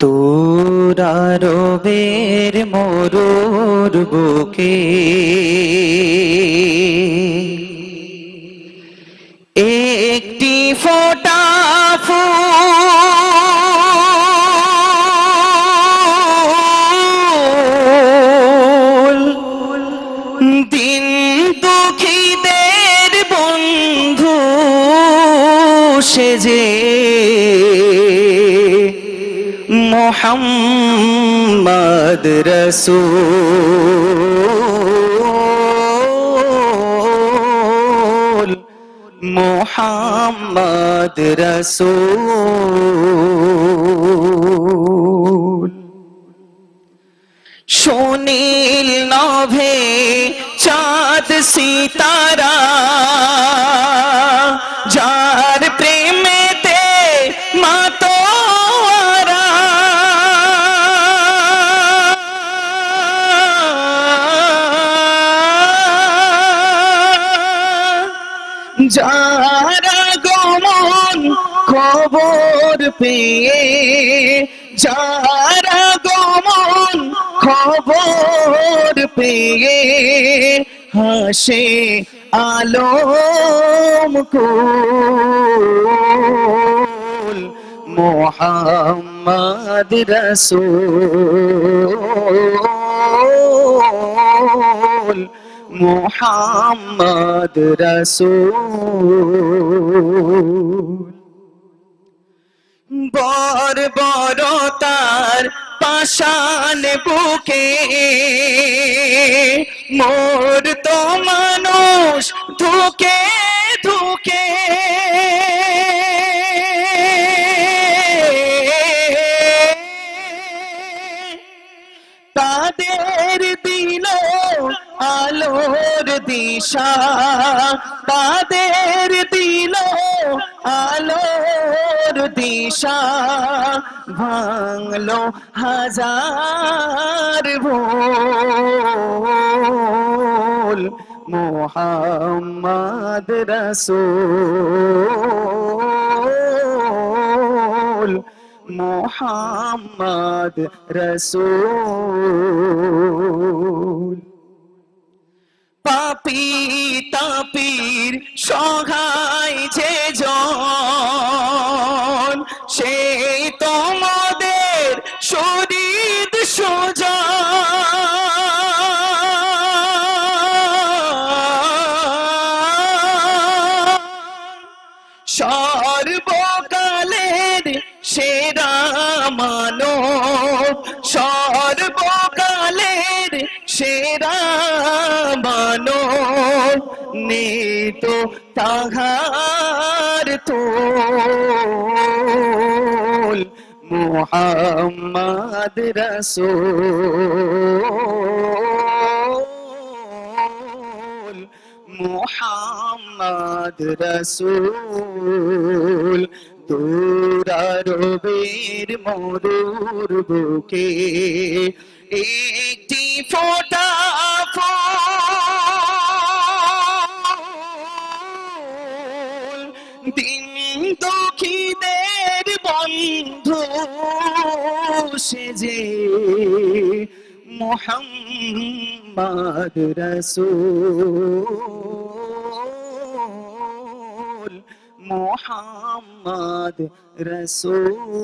তোরা রবের মরুর বুকে। একটি ফোটা ফুল দিন দুঃখীদের বন্ধু সেজে মোহাম্মদ রসূল মোহাম্মদ রসূল। সুনীল নভে চাঁদ সিতারা যারা গমন খবর পেয়ে যারা গমন খবর পেয়ে হাসে আলম কুল মোহাম্মদ রসূল। মোহাম্মদ রসূল। বর বড় তার পাশান বুকে মোর তো মানুষ ধুকে ধুকে। তাদের আলোর দিশা তাদের দিল আলোর দিশা ভাঙলো হাজার ভোল। মোহাম্মদ রসূল মোহাম্মদ রসূল। সহায় যে জন সেই তোমাদের শরীর সোজা সর্বকালের সেরা মানব সর্বকালের সেরা মানব নেত তাহার তোল। মোহাম্মদ রসূল। মোহাম্মদ রসূল। দুরারবের মরুর বুকে একটি ফোটা দুঃখীদের বন্ধু সেজে মোহাম্মদ রসুল মোহাম্মদ রসুল।